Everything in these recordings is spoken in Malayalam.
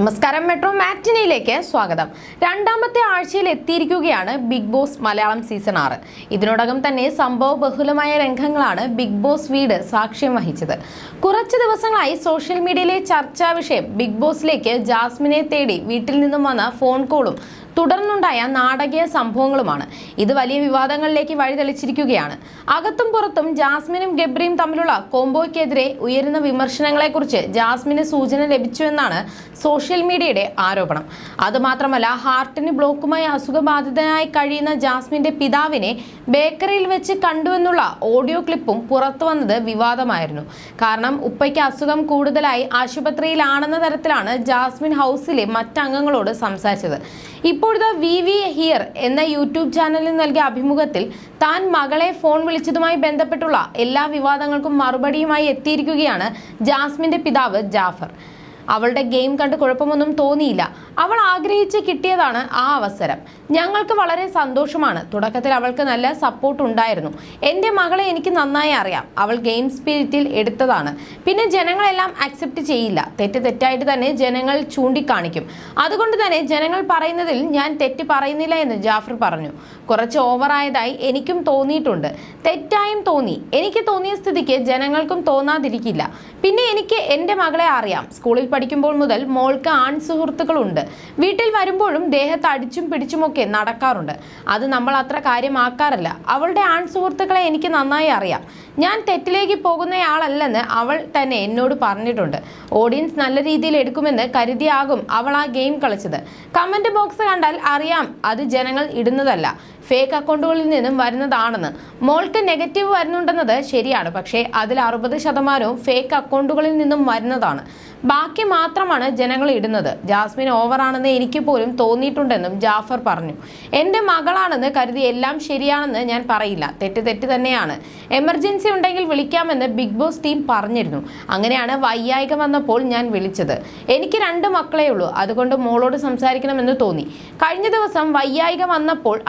നമസ്കാരം. മെട്രോ മാറ്റിനിയിലേക്ക് സ്വാഗതം. രണ്ടാമത്തെ ആഴ്ചയിൽ എത്തിയിരിക്കുകയാണ് ബിഗ് ബോസ് മലയാളം സീസൺ ആറ്. ഇതിനോടകം തന്നെ സംഭവ ബഹുലമായ രംഗങ്ങളാണ് ബിഗ് ബോസ് വീട് സാക്ഷ്യം വഹിച്ചത്. കുറച്ച് ദിവസങ്ങളായി സോഷ്യൽ മീഡിയയിലെ ചർച്ചാ വിഷയം ബിഗ് ബോസിലേക്ക് ജാസ്മിനെ തേടി വീട്ടിൽ നിന്നും വന്ന ഫോൺ കോളും തുടർന്നുണ്ടായ നാടകീയ സംഭവങ്ങളുമാണ്. ഇത് വലിയ വിവാദങ്ങളിലേക്ക് വഴിതെളിച്ചിരിക്കുകയാണ്. അകത്തും പുറത്തും ജാസ്മിനും ഗബ്രിയും തമ്മിലുള്ള കോംബോയ്ക്കെതിരെ ഉയരുന്ന വിമർശനങ്ങളെക്കുറിച്ച് ജാസ്മിന് സൂചന ലഭിച്ചുവെന്നാണ് സോഷ്യൽ മീഡിയയുടെ ആരോപണം. അതുമാത്രമല്ല ഹാർട്ടിന് ബ്ലോക്കുമായി അസുഖബാധിതനായി കഴിയുന്ന ജാസ്മിന്റെ പിതാവിനെ ബേക്കറിയിൽ വെച്ച് കണ്ടുവെന്നുള്ള ഓഡിയോ ക്ലിപ്പും പുറത്തു വന്നത് വിവാദമായിരുന്നു. കാരണം ഉപ്പയ്ക്ക് അസുഖം കൂടുതലായി ആശുപത്രിയിലാണെന്ന തരത്തിലാണ് ജാസ്മിൻ ഹൗസിലെ മറ്റംഗങ്ങളോട് സംസാരിച്ചത്. ഇപ്പോഴത്തെ വി വി ഹിയർ എന്ന യൂട്യൂബ് ചാനലിൽ നൽകിയ അഭിമുഖത്തിൽ താൻ മകളെ ഫോൺ വിളിച്ചതുമായി ബന്ധപ്പെട്ടുള്ള എല്ലാ വിവാദങ്ങൾക്കും മറുപടിയുമായി എത്തിയിരിക്കുകയാണ് ജാസ്മിന്റെ പിതാവ് ജാഫർ. അവളുടെ ഗെയിം കണ്ട് കുഴപ്പമൊന്നും തോന്നിയില്ല. അവൾ ആഗ്രഹിച്ച് കിട്ടിയതാണ് ആ അവസരം. ഞങ്ങൾക്ക് വളരെ സന്തോഷമാണ്. തുടക്കത്തിൽ അവൾക്ക് നല്ല സപ്പോർട്ട് ഉണ്ടായിരുന്നു. എന്റെ മകളെ എനിക്ക് നന്നായി അറിയാം. അവൾ ഗെയിം സ്പിരിറ്റിൽ എടുത്തതാണ്. പിന്നെ ജനങ്ങളെല്ലാം അക്സെപ്റ്റ് ചെയ്യില്ല. തെറ്റ് തെറ്റായിട്ട് തന്നെ ജനങ്ങൾ ചൂണ്ടിക്കാണിക്കും. അതുകൊണ്ട് തന്നെ ജനങ്ങൾ പറയുന്നതിൽ ഞാൻ തെറ്റ് പറയുന്നില്ല എന്ന് ജാഫർ പറഞ്ഞു. കുറച്ച് ഓവറായതായി എനിക്കും തോന്നിയിട്ടുണ്ട്. തെറ്റായും തോന്നി. എനിക്ക് തോന്നിയ സ്ഥിതിക്ക് ജനങ്ങൾക്കും തോന്നാതിരിക്കില്ല. പിന്നെ എനിക്ക് എന്റെ മകളെ അറിയാം. സ്കൂളിൽ പഠിക്കുമ്പോൾ മുതൽ മോൾക്ക് ആൺ സുഹൃത്തുക്കളുണ്ട് വീട്ടിൽ വരുമ്പോഴും ദേഹത്ത് അടിച്ചും പിടിച്ചുമൊക്കെ നടക്കാറുണ്ട്. അത് നമ്മൾ അത്ര കാര്യമാക്കാറില്ല. അവളുടെ ആൺ സുഹൃത്തുക്കളെ എനിക്ക് നന്നായി അറിയാം. ഞാൻ തെറ്റിലേക്ക് പോകുന്നയാളല്ലെന്ന് അവൾ തന്നെ എന്നോട് പറഞ്ഞിട്ടുണ്ട്. ഓഡിയൻസ് നല്ല രീതിയിൽ എടുക്കുമെന്ന് കരുതിയാകും അവൾ ആ ഗെയിം കളിച്ചത്. കമന്റ് ബോക്സ് കണ്ടാൽ അറിയാം അത് ജനങ്ങൾ ഇടുന്നതല്ല. ഫേക്ക് അക്കൗണ്ടുകളിൽ നിന്നും വരുന്നതാണെന്ന്. മോൾക്ക് നെഗറ്റീവ് വരുന്നുണ്ടെന്നത് ശരിയാണ്. പക്ഷേ അതിൽ അറുപത് ശതമാനവും ഫേക്ക് അക്കൗണ്ടുകളിൽ നിന്നും വരുന്നതാണ്. ബാക്കി മാത്രമാണ് ജനങ്ങൾ ഇടുന്നത്. ജാസ്മിൻ ഓവറാണെന്ന് എനിക്ക് പോലും തോന്നിയിട്ടുണ്ടെന്നും ജാഫർ പറഞ്ഞു. എന്റെ മകളാണെന്ന് കരുതി എല്ലാം ശരിയാണെന്ന് ഞാൻ പറയില്ല. തെറ്റ് തെറ്റ് തന്നെയാണ്. എമർജൻസി ഉണ്ടെങ്കിൽ വിളിക്കാമെന്ന് ബിഗ് ബോസ് ടീം പറഞ്ഞിരുന്നു. അങ്ങനെയാണ് വയ്യായിക വന്നപ്പോൾ ഞാൻ വിളിച്ചത്. എനിക്ക് രണ്ട് മക്കളേ ഉള്ളൂ. അതുകൊണ്ട് മോളോട് സംസാരിക്കണമെന്ന് തോന്നി. കഴിഞ്ഞ ദിവസം വയ്യായിക വന്നപ്പോൾ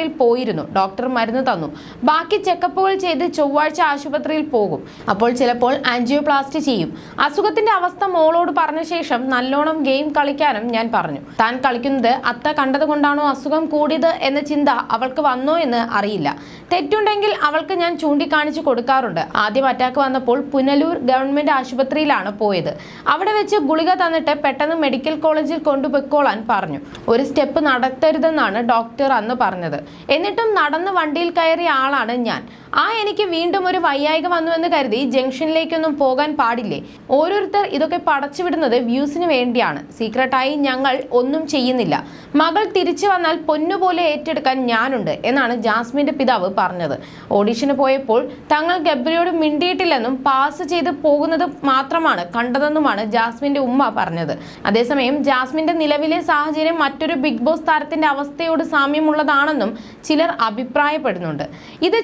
ആശുപത്രിയിൽ പോയിരുന്നു. ഡോക്ടർ മരുന്ന് തന്നു. ബാക്കി ചെക്കപ്പുകൾ ചെയ്ത് ചൊവ്വാഴ്ച ആശുപത്രിയിൽ പോകും. അപ്പോൾ ചിലപ്പോൾ ആൻജിയോപ്ലാസ്റ്റി ചെയ്യും. അസുഖത്തിന്റെ അവസ്ഥ മോളോട് പറഞ്ഞ ശേഷം നല്ലോണം ഗെയിം കളിക്കാനും ഞാൻ പറഞ്ഞു. താൻ കളിക്കുന്നത് അത്ത കണ്ടതുകൊണ്ടാണോ അസുഖം കൂടിയത് എന്ന ചിന്ത അവൾക്ക് വന്നോ എന്ന് അറിയില്ല. തെറ്റുണ്ടെങ്കിൽ അവൾക്ക് ഞാൻ ചൂണ്ടിക്കാണിച്ചു കൊടുക്കാറുണ്ട്. ആദ്യം അറ്റാക്ക് വന്നപ്പോൾ പുനലൂർ ഗവൺമെന്റ് ആശുപത്രിയിലാണ് പോയത്. അവിടെ വെച്ച് ഗുളിക തന്നിട്ട് പെട്ടെന്ന് മെഡിക്കൽ കോളേജിൽ കൊണ്ടുപോയിക്കോളാൻ പറഞ്ഞു. ഒരു സ്റ്റെപ്പ് നടത്തരുതെന്നാണ് ഡോക്ടർ അന്ന് പറഞ്ഞത്. എന്നിട്ടും നടന്ന് വണ്ടിയിൽ കയറിയ ആളാണ് ഞാൻ. ആ എനിക്ക് വീണ്ടും ഒരു വയ്യായിക വന്നു എന്ന് കരുതി ജംഗ്ഷനിലേക്കൊന്നും പോകാൻ പാടില്ലേ? ഓരോരുത്തർ ഇതൊക്കെ പടച്ചുവിടുന്നത് വ്യൂസിന് വേണ്ടിയാണ്. സീക്രട്ടായി ഞങ്ങൾ ഒന്നും ചെയ്യുന്നില്ല. മകൾ തിരിച്ചു വന്നാൽ പൊന്നുപോലെ ഏറ്റെടുക്കാൻ ഞാനുണ്ട് എന്നാണ് ജാസ്മിന്റെ പിതാവ് പറഞ്ഞത്. ഓഡീഷന് പോയപ്പോൾ തങ്ങൾ ഗബ്രിയോട് മിണ്ടിയിട്ടില്ലെന്നും പാസ് ചെയ്ത് പോകുന്നത് മാത്രമാണ് കണ്ടതെന്നുമാണ് ജാസ്മിന്റെ ഉമ്മ പറഞ്ഞത്. അതേസമയം ജാസ്മിന്റെ നിലവിലെ സാഹചര്യം മറ്റൊരു ബിഗ് ബോസ് താരത്തിന്റെ അവസ്ഥയോട് സാമ്യമുള്ളതാണെന്നും ചിലർ അഭിപ്രായപ്പെടുന്നുണ്ട്. ഇത്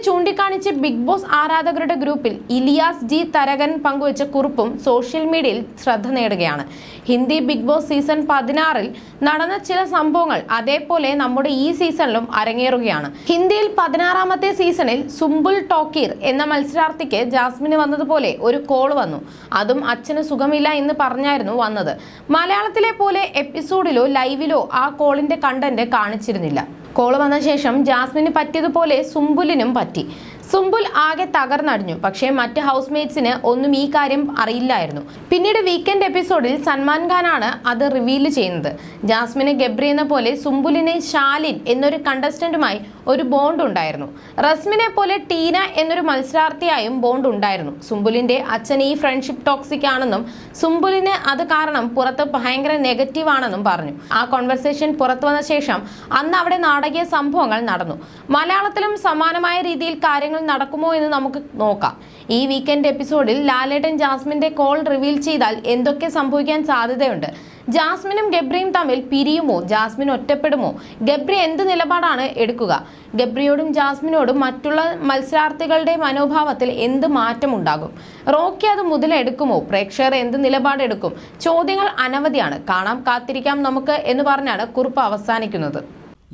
ചൂണ്ടിക്കാണിച്ച് ബിഗ് ബോസ് ആരാധകരുടെ ഗ്രൂപ്പിൽ ഇലിയാസ് ജി തരകൻ പങ്കുവച്ച കുറിപ്പും സോഷ്യൽ മീഡിയയിൽ ശ്രദ്ധ നേടുകയാണ്. ഹിന്ദി ബിഗ് ബോസ് സീസൺ പതിനാറിൽ നടന്ന ചില സംഭവങ്ങൾ അതേപോലെ നമ്മുടെ ഈ സീസണിലും അരങ്ങേറുകയാണ്. ഹിന്ദിയിൽ പതിനാറാമത്തെ സീസണിൽ സുംബുൽ ടോക്കീർ എന്ന മത്സരാർത്ഥിക്ക് ജാസ്മിന് വന്നതുപോലെ ഒരു കോൾ വന്നു. അതും അച്ഛന് സുഖമില്ല എന്ന് പറഞ്ഞായിരുന്നു വന്നത്. മലയാളത്തിലെ പോലെ എപ്പിസോഡിലോ ലൈവിലോ ആ കോളിന്റെ കണ്ടന്റ് കാണിച്ചിരുന്നില്ല. കോൾ വന്ന ശേഷം ജാസ്മിന് പറ്റിയതുപോലെ സുംബുലിനും പറ്റി. സുംബുൽ ആകെ തകർന്നടിഞ്ഞു. പക്ഷേ മറ്റ് ഹൗസ് മേറ്റ്സിന് ഒന്നും ഈ കാര്യം അറിയില്ലായിരുന്നു. പിന്നീട് വീക്കെൻഡ് എപ്പിസോഡിൽ സൽമാൻ ഖാനാണ് അത് റിവീൽ ചെയ്യുന്നത്. ജാസ്മിനെ ഗബ്രി എന്ന പോലെ സുംബുലിനെ ഷാലിൻ എന്നൊരു കണ്ടസ്റ്റന്റുമായി ഒരു ബോണ്ട് ഉണ്ടായിരുന്നു. റസ്മിനെ പോലെ ടീന എന്നൊരു മത്സരാർത്ഥിയായും ബോണ്ട് ഉണ്ടായിരുന്നു. സുംബുലിന്റെ അച്ഛൻ ഈ ഫ്രണ്ട്ഷിപ്പ് ടോക്സിക് ആണെന്നും സുംബുലിന് അത് കാരണം പുറത്ത് ഭയങ്കര നെഗറ്റീവ് ആണെന്നും പറഞ്ഞു. ആ കോൺവെർസേഷൻ പുറത്തു വന്ന ശേഷം അന്ന് അവിടെ നാടകീയ സംഭവങ്ങൾ നടന്നു. മലയാളത്തിലും സമാനമായ രീതിയിൽ കാര്യങ്ങൾ നടക്കുമോ എന്ന് നമുക്ക് നോക്കാം. ഈ വീക്കെൻഡ് എപ്പിസോഡിൽ ലാലേട്ടൻ ജാസ്മിന്റെ കോൾ റിവീൽ ചെയ്താൽ എന്തൊക്കെ സംഭവിക്കാൻ സാധ്യതയുണ്ട്? ജാസ്മിനും ഗബ്രിയും തമ്മിൽ പിരിയുമോ? ജാസ്മിൻ ഒറ്റപ്പെടുമോ? ഗബ്രി എന്ത് നിലപാടാണ് എടുക്കുക? ഗബ്രിയോടും ജാസ്മിനോടും മറ്റുള്ള മത്സരാർത്ഥികളുടെ മനോഭാവത്തിൽ എന്ത് മാറ്റമുണ്ടാകും? റോക്കി അത് മുതലെടുക്കുമോ പ്രേക്ഷകർ എന്ത് നിലപാടെടുക്കും ചോദ്യങ്ങൾ അനവധിയാണ്. കാണാം കാത്തിരിക്കാം നമുക്ക് എന്ന് പറഞ്ഞാണ് കുറിപ്പ് അവസാനിക്കുന്നത്.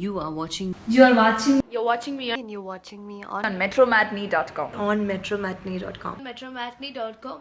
You are watching You are watching You're watching me and you're watching me on, on metromatney.com. on metromatney.com. metromatney.com.